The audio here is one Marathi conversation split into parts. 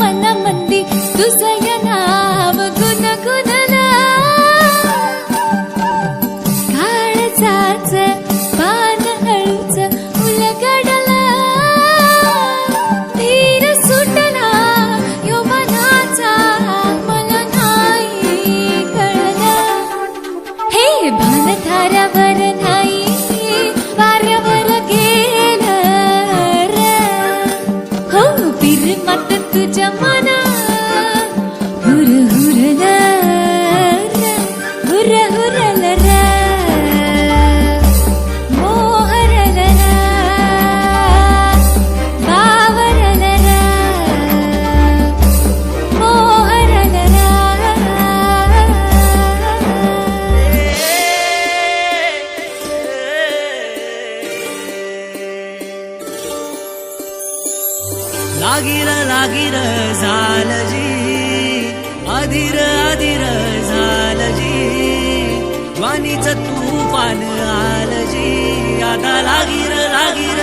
मन मंदी तुझ लागिर लागिर झालजी. अधीर अधीर झालजी. ज्वानीच तू पान आलजी. आता लागिर लागिर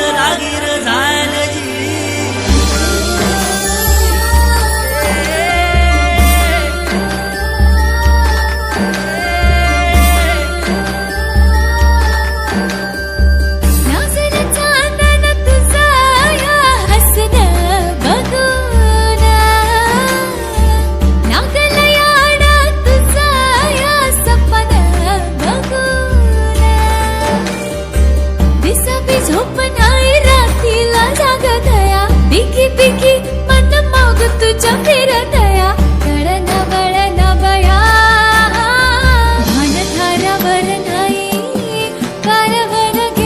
Keep thinking.